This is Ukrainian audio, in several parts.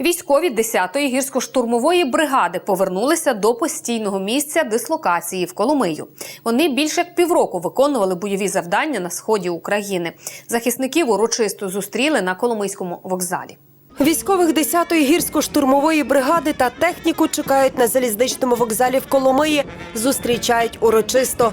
Військові 10-ї гірсько-штурмової бригади повернулися до постійного місця дислокації в Коломию. Вони більше як півроку виконували бойові завдання на сході України. Захисників урочисто зустріли на Коломийському вокзалі. Військових 10-ї гірсько-штурмової бригади та техніку чекають на залізничному вокзалі в Коломиї. Зустрічають урочисто.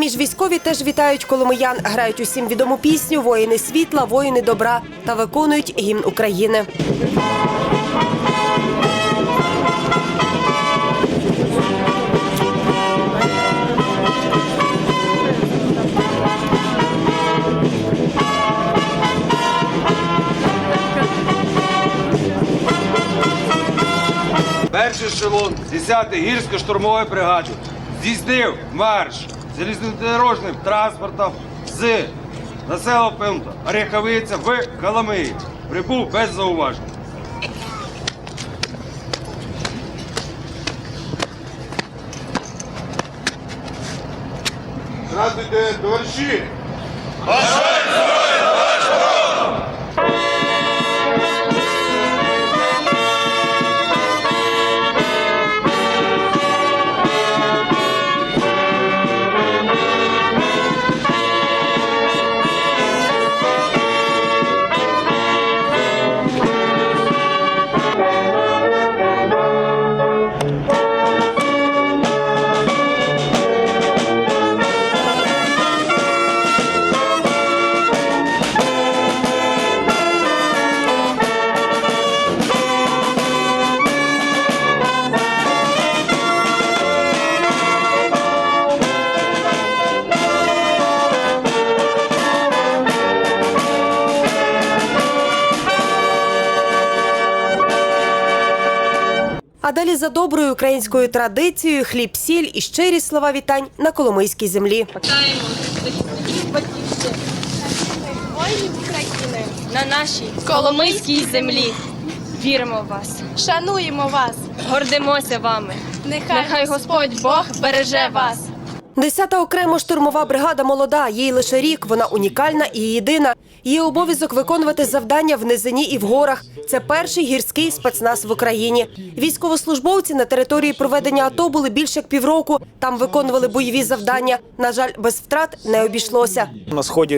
Самі військові теж вітають коломиян, грають усім відому пісню Воїни світла, воїни добра та виконують гімн України. Перший ешелон 10-ї гірсько-штурмової бригади здійснив марш залізнодорожним транспортом з населеного пункту Оріховиця в Коломиї. Прибув без зауважень. Здравствуйте, товариші! А далі за доброю українською традицією хліб, сіль і щирі слова вітань на коломийській землі. Вітаємо батьківщини воїнів України. на нашій Коломийській землі. Віримо в вас, Шануємо вас. гордимося вами. Нехай, Нехай Господь Бог береже вас. Десята окремо штурмова бригада молода. Їй лише рік. Вона унікальна і єдина. Її обов'язок виконувати завдання в низині і в горах. Це перший гірський спецназ в Україні. Військовослужбовці на території проведення АТО були більше як півроку. Там виконували бойові завдання. На жаль, без втрат не обійшлося. На сході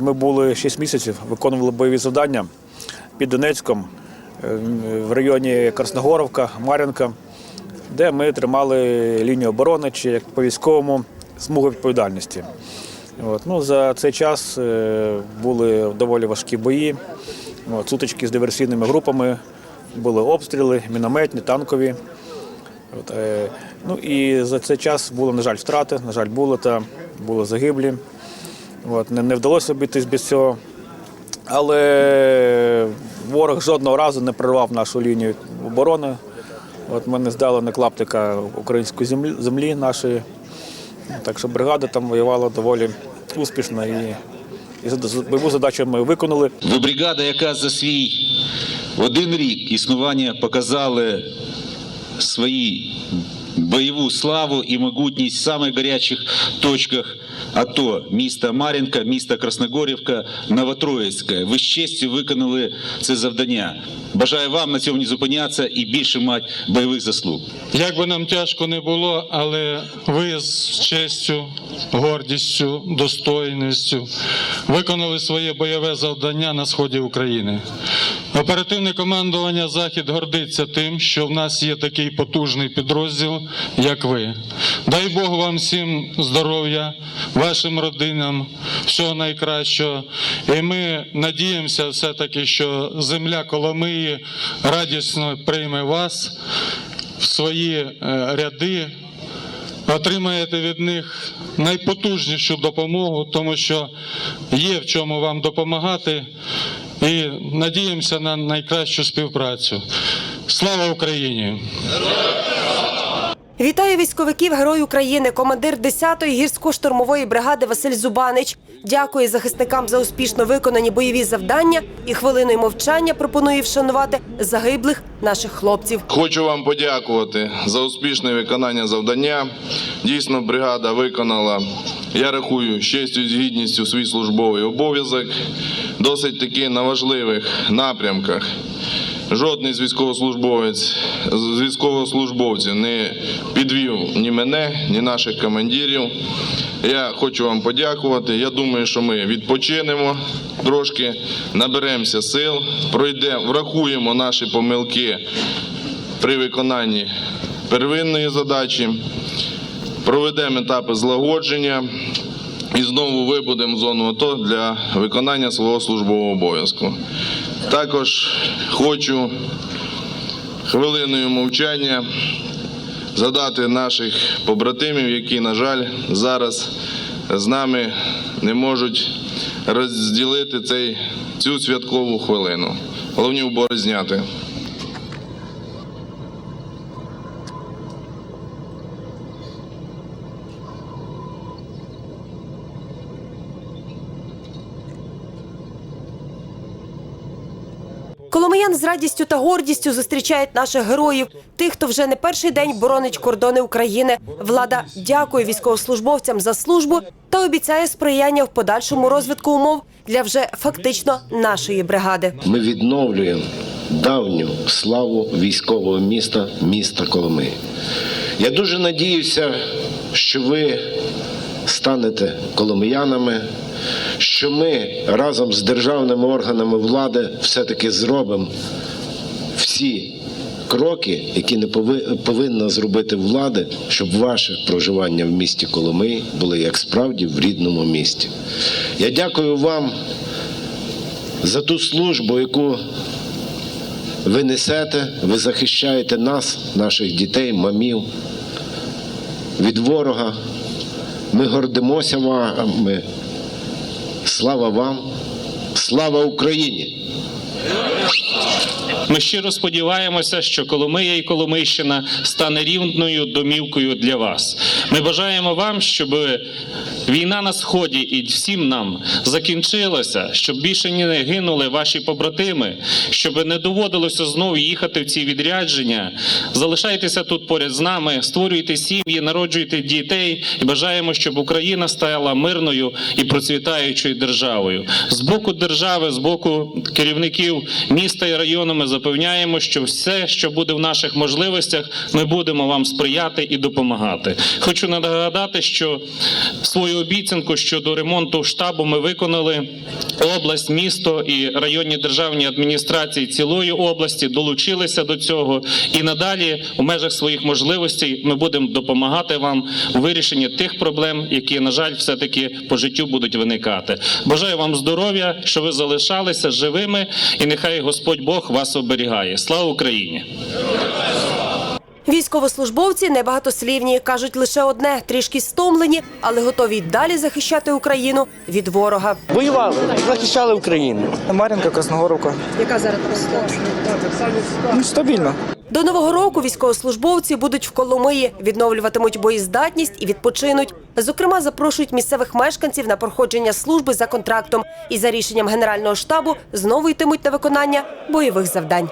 ми були 6 місяців, виконували бойові завдання під Донецьком е, в районі Красногоровка, Мар'їнка, де ми тримали лінію оборони чи як по військовому смугу відповідальності. От. Ну, за цей час е, були доволі важкі бої, от, сутички з диверсійними групами, були обстріли, мінометні, танкові. От, е, ну і за цей час було, на жаль, втрати, на жаль, було та були загиблі. От, не, не вдалося обійтись без цього. Але ворог жодного разу не прорвав нашу лінію оборони. От ми не на клаптика української землі, землі нашої. Так що бригада там воювала доволі успішно і, і бойову задачу ми виконали. Ви бригада, яка за свій один рік існування показали свої бойову славу і могутність в самих гарячих точках АТО міста Мар'їнка, міста Красногорівка, Новотроїцька. Ви з честю виконали це завдання. Бажаю вам на цьому не зупинятися і більше мати бойових заслуг. Як би нам тяжко не було, але ви з честю, гордістю, достойністю виконали своє бойове завдання на сході України. Оперативне командування Захід гордиться тим, що в нас є такий потужний підрозділ, як ви. Дай Бог вам всім здоров'я, вашим родинам, всього найкращого. І ми надіємося все-таки, що земля Коломиї радісно прийме вас в свої е, ряди, отримаєте від них найпотужнішу допомогу, тому що є в чому вам допомагати, і надіємося на найкращу співпрацю. Слава Україні! Вітаю військовиків Герой України, командир 10-ї гірсько-штурмової бригади Василь Зубанич. Дякую захисникам за успішно виконані бойові завдання і хвилиною мовчання пропоную вшанувати загиблих наших хлопців. Хочу вам подякувати за успішне виконання завдання. Дійсно, бригада виконала, я рахую, честю з гідністю свій службовий обов'язок, досить таки на важливих напрямках. Жодний з військовослужбовець з військовослужбовців не підвів ні мене, ні наших командирів. Я хочу вам подякувати. Я думаю, що ми відпочинемо трошки, наберемося сил, пройде, врахуємо наші помилки при виконанні первинної задачі, проведемо етапи злагодження і знову вибудемо зону АТО для виконання свого службового обов'язку. Також хочу хвилиною мовчання згадати наших побратимів, які, на жаль, зараз з нами не можуть розділити цей, цю святкову хвилину. Головні убори зняти. З радістю та гордістю зустрічають наших героїв, тих, хто вже не перший день боронить кордони України. Влада дякує військовослужбовцям за службу та обіцяє сприяння в подальшому розвитку умов для вже фактично нашої бригади. ми відновлюємо давню славу військового міста, міста Коломи. Я дуже надіюся, що ви станете коломиянами, що ми разом з державними органами влади все-таки зробимо всі кроки, які не пови- повинна зробити влада, щоб ваше проживання в місті Коломи було як справді в рідному місті. Я дякую вам за ту службу, яку ви несете, ви захищаєте нас, наших дітей, мамів від ворога. Ми гордимося вами. Слава вам, слава Україні! Ми щиро сподіваємося, що Коломия і Коломийщина стане рівною домівкою для вас. Ми бажаємо вам, щоб війна на сході і всім нам закінчилася, щоб більше не гинули ваші побратими, щоб не доводилося знову їхати в ці відрядження. Залишайтеся тут поряд з нами, створюйте сім'ї, народжуйте дітей і бажаємо, щоб Україна стала мирною і процвітаючою державою. З боку держави, з боку керівників міста і району ми запевняємо, що все, що буде в наших можливостях, ми будемо вам сприяти і допомагати. Хочу нагадати, що свою обіцянку щодо ремонту штабу ми виконали. Область, місто і районні державні адміністрації цілої області долучилися до цього, і надалі у межах своїх можливостей ми будемо допомагати вам у вирішенні тих проблем, які, на жаль, все таки по життю будуть виникати. Бажаю вам здоров'я, що ви залишалися живими, і нехай Господь Бог вас оберігає. Слава Україні! Військовослужбовці небагатослівні, кажуть лише одне трішки стомлені, але готові й далі захищати Україну від ворога. Воювали, захищали Україну. Мар'їнка, Красногоровка. Яка зараз Ну, стабільно. До нового року військовослужбовці будуть в Коломиї, відновлюватимуть боєздатність і відпочинуть. Зокрема, запрошують місцевих мешканців на проходження служби за контрактом і за рішенням генерального штабу знову йтимуть на виконання бойових завдань.